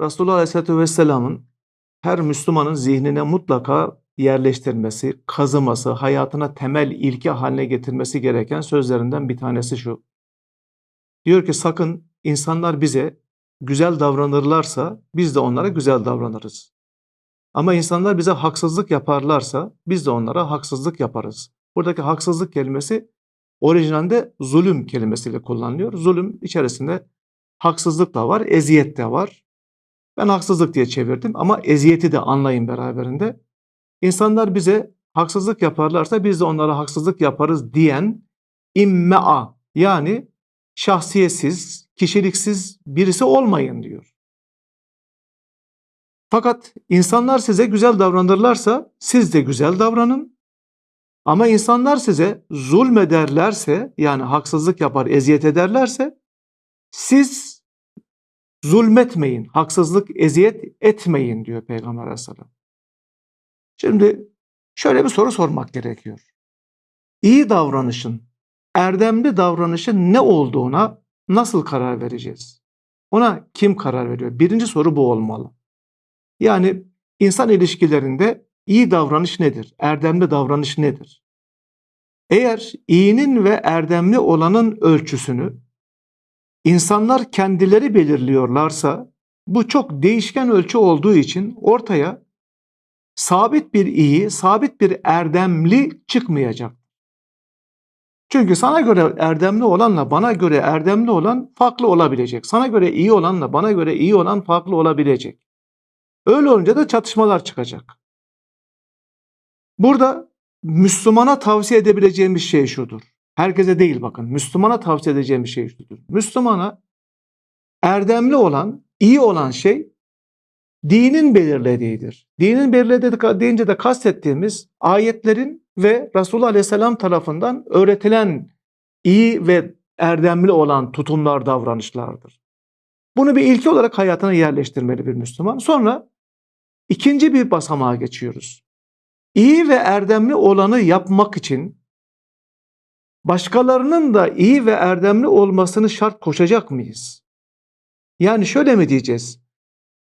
Resulullah Aleyhisselatü Vesselam'ın her Müslümanın zihnine mutlaka yerleştirmesi, kazıması, hayatına temel ilke haline getirmesi gereken sözlerinden bir tanesi şu. Diyor ki sakın insanlar bize güzel davranırlarsa biz de onlara güzel davranırız. Ama insanlar bize haksızlık yaparlarsa biz de onlara haksızlık yaparız. Buradaki haksızlık kelimesi orijinalde zulüm kelimesiyle kullanılıyor. Zulüm içerisinde haksızlık da var, eziyet de var. Ben haksızlık diye çevirdim ama eziyeti de anlayın beraberinde. İnsanlar bize haksızlık yaparlarsa biz de onlara haksızlık yaparız diyen immea yani şahsiyetsiz, kişiliksiz birisi olmayın diyor. Fakat insanlar size güzel davranırlarsa siz de güzel davranın. Ama insanlar size zulmederlerse yani haksızlık yapar, eziyet ederlerse siz zulmetmeyin, haksızlık, eziyet etmeyin diyor Peygamber Aleyhisselam. Şimdi şöyle bir soru sormak gerekiyor. İyi davranışın, erdemli davranışın ne olduğuna nasıl karar vereceğiz? Ona kim karar veriyor? Birinci soru bu olmalı. Yani insan ilişkilerinde iyi davranış nedir? Erdemli davranış nedir? Eğer iyinin ve erdemli olanın ölçüsünü insanlar kendileri belirliyorlarsa bu çok değişken ölçü olduğu için ortaya sabit bir iyi, sabit bir erdemli çıkmayacak. Çünkü sana göre erdemli olanla bana göre erdemli olan farklı olabilecek. Sana göre iyi olanla bana göre iyi olan farklı olabilecek. Öyle olunca da çatışmalar çıkacak. Burada Müslümana tavsiye edebileceğimiz şey şudur. Herkese değil bakın. Müslümana tavsiye edeceğimiz şey şudur. Müslümana erdemli olan, iyi olan şey dinin belirlediğidir. Dinin belirlediği deyince de kastettiğimiz ayetlerin ve Resulullah Aleyhisselam tarafından öğretilen iyi ve erdemli olan tutumlar, davranışlardır. Bunu bir ilke olarak hayatına yerleştirmeli bir Müslüman. Sonra ikinci bir basamağa geçiyoruz. İyi ve erdemli olanı yapmak için başkalarının da iyi ve erdemli olmasını şart koşacak mıyız? Yani şöyle mi diyeceğiz?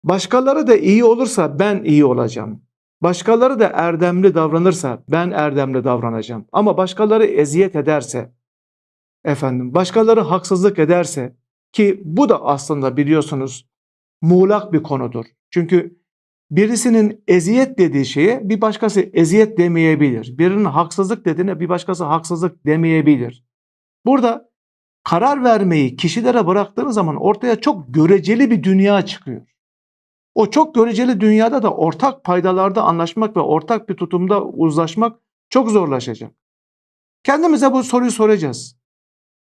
Başkaları da iyi olursa ben iyi olacağım. Başkaları da erdemli davranırsa ben erdemli davranacağım. Ama başkaları eziyet ederse, efendim, başkaları haksızlık ederse ki bu da aslında biliyorsunuz muğlak bir konudur. Çünkü birisinin eziyet dediği şeye bir başkası eziyet demeyebilir. Birinin haksızlık dediğine bir başkası haksızlık demeyebilir. Burada karar vermeyi kişilere bıraktığınız zaman ortaya çok göreceli bir dünya çıkıyor. O çok göreceli dünyada da ortak paydalarda anlaşmak ve ortak bir tutumda uzlaşmak çok zorlaşacak. Kendimize bu soruyu soracağız.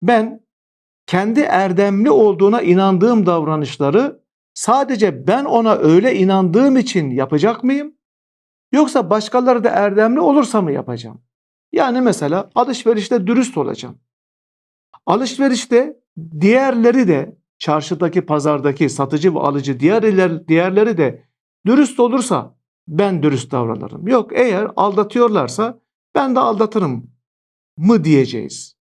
Ben kendi erdemli olduğuna inandığım davranışları sadece ben ona öyle inandığım için yapacak mıyım? Yoksa başkaları da erdemli olursa mı yapacağım? Yani mesela alışverişte dürüst olacağım. Alışverişte diğerleri de çarşıdaki, pazardaki satıcı ve alıcı diğerler, diğerleri de dürüst olursa ben dürüst davranırım. Yok eğer aldatıyorlarsa ben de aldatırım mı diyeceğiz.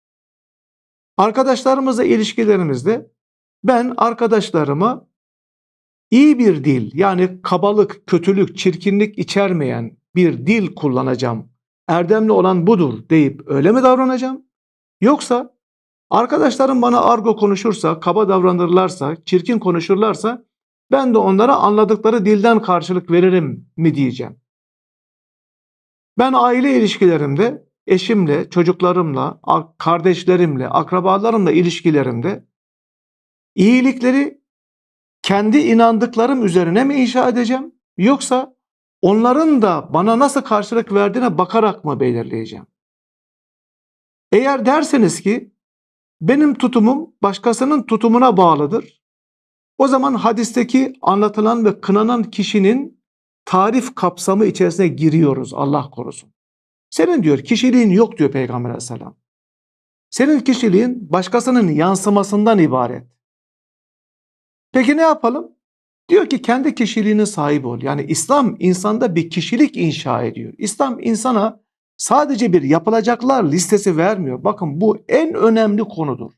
Arkadaşlarımızla ilişkilerimizde ben arkadaşlarıma iyi bir dil yani kabalık, kötülük, çirkinlik içermeyen bir dil kullanacağım. Erdemli olan budur deyip öyle mi davranacağım? Yoksa Arkadaşlarım bana argo konuşursa, kaba davranırlarsa, çirkin konuşurlarsa ben de onlara anladıkları dilden karşılık veririm mi diyeceğim. Ben aile ilişkilerimde eşimle, çocuklarımla, kardeşlerimle, akrabalarımla ilişkilerimde iyilikleri kendi inandıklarım üzerine mi inşa edeceğim yoksa onların da bana nasıl karşılık verdiğine bakarak mı belirleyeceğim? Eğer derseniz ki benim tutumum başkasının tutumuna bağlıdır. O zaman hadisteki anlatılan ve kınanan kişinin tarif kapsamı içerisine giriyoruz Allah korusun. Senin diyor kişiliğin yok diyor Peygamber aleyhisselam. Senin kişiliğin başkasının yansımasından ibaret. Peki ne yapalım? Diyor ki kendi kişiliğine sahip ol. Yani İslam insanda bir kişilik inşa ediyor. İslam insana sadece bir yapılacaklar listesi vermiyor. Bakın bu en önemli konudur.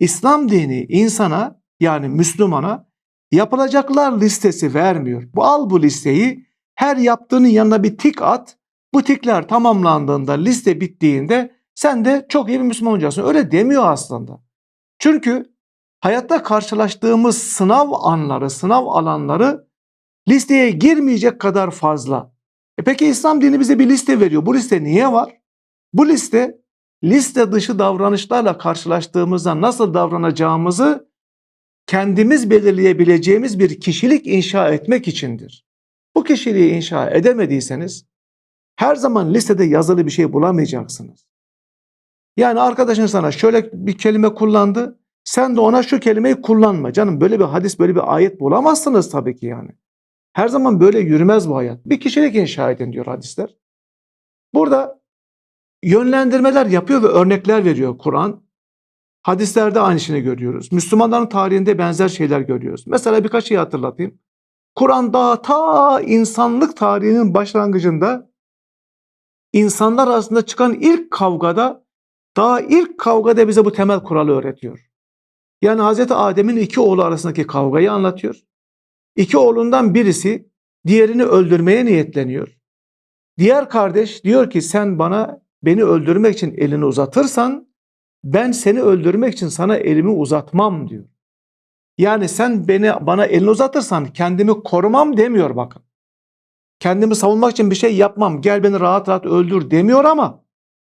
İslam dini insana yani Müslümana yapılacaklar listesi vermiyor. Bu al bu listeyi her yaptığının yanına bir tik at. Bu tikler tamamlandığında liste bittiğinde sen de çok iyi bir Müslüman olacaksın. Öyle demiyor aslında. Çünkü hayatta karşılaştığımız sınav anları, sınav alanları listeye girmeyecek kadar fazla. E peki İslam dini bize bir liste veriyor. Bu liste niye var? Bu liste liste dışı davranışlarla karşılaştığımızda nasıl davranacağımızı kendimiz belirleyebileceğimiz bir kişilik inşa etmek içindir. Bu kişiliği inşa edemediyseniz her zaman listede yazılı bir şey bulamayacaksınız. Yani arkadaşın sana şöyle bir kelime kullandı, sen de ona şu kelimeyi kullanma. Canım böyle bir hadis, böyle bir ayet bulamazsınız tabii ki yani. Her zaman böyle yürümez bu hayat. Bir kişilik inşa edin diyor hadisler. Burada yönlendirmeler yapıyor ve örnekler veriyor Kur'an. Hadislerde aynı şeyi görüyoruz. Müslümanların tarihinde benzer şeyler görüyoruz. Mesela birkaç şey hatırlatayım. Kur'an daha ta insanlık tarihinin başlangıcında insanlar arasında çıkan ilk kavgada daha ilk kavgada bize bu temel kuralı öğretiyor. Yani Hazreti Adem'in iki oğlu arasındaki kavgayı anlatıyor. İki oğlundan birisi diğerini öldürmeye niyetleniyor. Diğer kardeş diyor ki sen bana beni öldürmek için elini uzatırsan ben seni öldürmek için sana elimi uzatmam diyor. Yani sen beni bana elini uzatırsan kendimi korumam demiyor bakın. Kendimi savunmak için bir şey yapmam. Gel beni rahat rahat öldür demiyor ama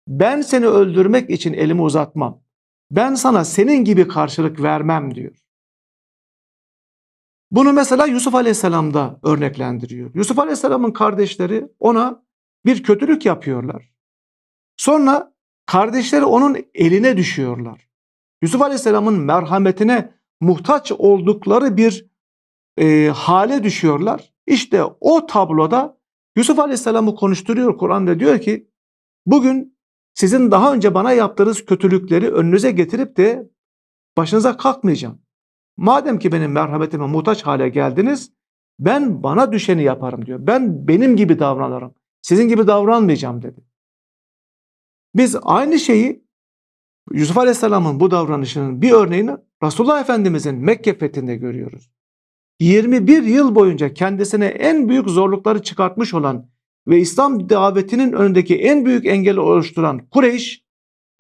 ben seni öldürmek için elimi uzatmam. Ben sana senin gibi karşılık vermem diyor. Bunu mesela Yusuf Aleyhisselam'da örneklendiriyor. Yusuf Aleyhisselam'ın kardeşleri ona bir kötülük yapıyorlar. Sonra kardeşleri onun eline düşüyorlar. Yusuf Aleyhisselam'ın merhametine muhtaç oldukları bir e, hale düşüyorlar. İşte o tabloda Yusuf Aleyhisselam'ı konuşturuyor Kur'an'da diyor ki bugün sizin daha önce bana yaptığınız kötülükleri önünüze getirip de başınıza kalkmayacağım. Madem ki benim merhametime muhtaç hale geldiniz ben bana düşeni yaparım diyor. Ben benim gibi davranırım. Sizin gibi davranmayacağım dedi. Biz aynı şeyi Yusuf Aleyhisselam'ın bu davranışının bir örneğini Resulullah Efendimiz'in Mekke fethinde görüyoruz. 21 yıl boyunca kendisine en büyük zorlukları çıkartmış olan ve İslam davetinin önündeki en büyük engeli oluşturan Kureyş,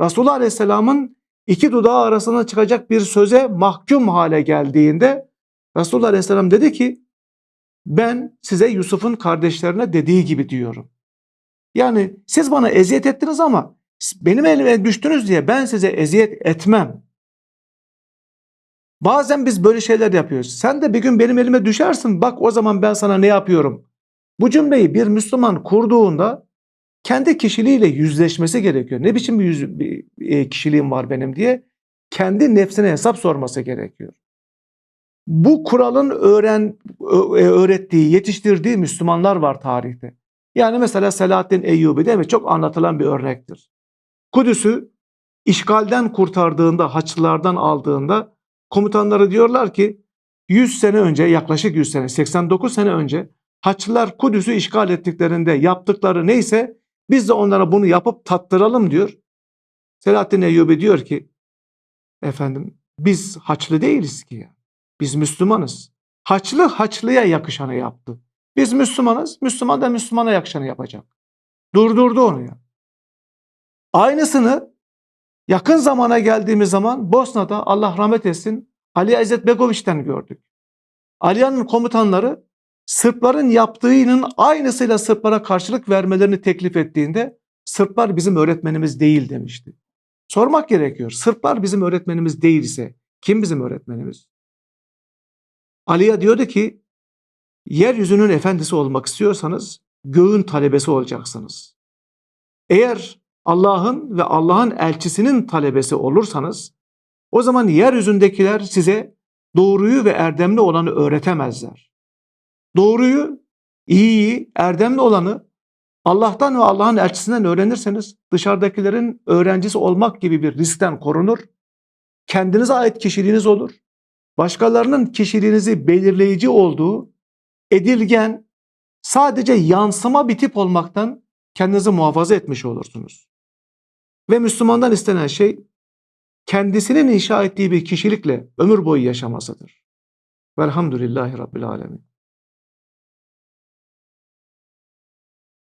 Resulullah Aleyhisselam'ın iki dudağı arasına çıkacak bir söze mahkum hale geldiğinde Resulullah Aleyhisselam dedi ki ben size Yusuf'un kardeşlerine dediği gibi diyorum. Yani siz bana eziyet ettiniz ama benim elime düştünüz diye ben size eziyet etmem. Bazen biz böyle şeyler yapıyoruz. Sen de bir gün benim elime düşersin. Bak o zaman ben sana ne yapıyorum. Bu cümleyi bir Müslüman kurduğunda kendi kişiliğiyle yüzleşmesi gerekiyor. Ne biçim bir, yüz, bir e, kişiliğim var benim diye kendi nefsine hesap sorması gerekiyor. Bu kuralın öğren e, öğrettiği, yetiştirdiği Müslümanlar var tarihte. Yani mesela Selahaddin Eyyubi değil mi? Çok anlatılan bir örnektir. Kudüs'ü işgalden kurtardığında, Haçlılardan aldığında komutanları diyorlar ki 100 sene önce, yaklaşık 100 sene, 89 sene önce Haçlılar Kudüs'ü işgal ettiklerinde yaptıkları neyse biz de onlara bunu yapıp tattıralım diyor. Selahaddin Eyyubi diyor ki efendim biz Haçlı değiliz ki ya. Biz Müslümanız. Haçlı Haçlıya yakışanı yaptı. Biz Müslümanız. Müslüman da Müslümana yakışanı yapacak. Durdurdu onu ya. Aynısını yakın zamana geldiğimiz zaman Bosna'da Allah rahmet etsin Ali İzzet Begoviç'ten gördük. Aliyan'ın komutanları Sırpların yaptığının aynısıyla Sırplara karşılık vermelerini teklif ettiğinde Sırplar bizim öğretmenimiz değil demişti. Sormak gerekiyor. Sırplar bizim öğretmenimiz değilse kim bizim öğretmenimiz? Ali'ye diyordu ki yeryüzünün efendisi olmak istiyorsanız göğün talebesi olacaksınız. Eğer Allah'ın ve Allah'ın elçisinin talebesi olursanız o zaman yeryüzündekiler size doğruyu ve erdemli olanı öğretemezler. Doğruyu, iyiyi, erdemli olanı Allah'tan ve Allah'ın elçisinden öğrenirseniz dışarıdakilerin öğrencisi olmak gibi bir riskten korunur. Kendinize ait kişiliğiniz olur. Başkalarının kişiliğinizi belirleyici olduğu edilgen, sadece yansıma bir tip olmaktan kendinizi muhafaza etmiş olursunuz. Ve Müslümandan istenen şey kendisinin inşa ettiği bir kişilikle ömür boyu yaşamasıdır. Velhamdülillahi Rabbil Alemin.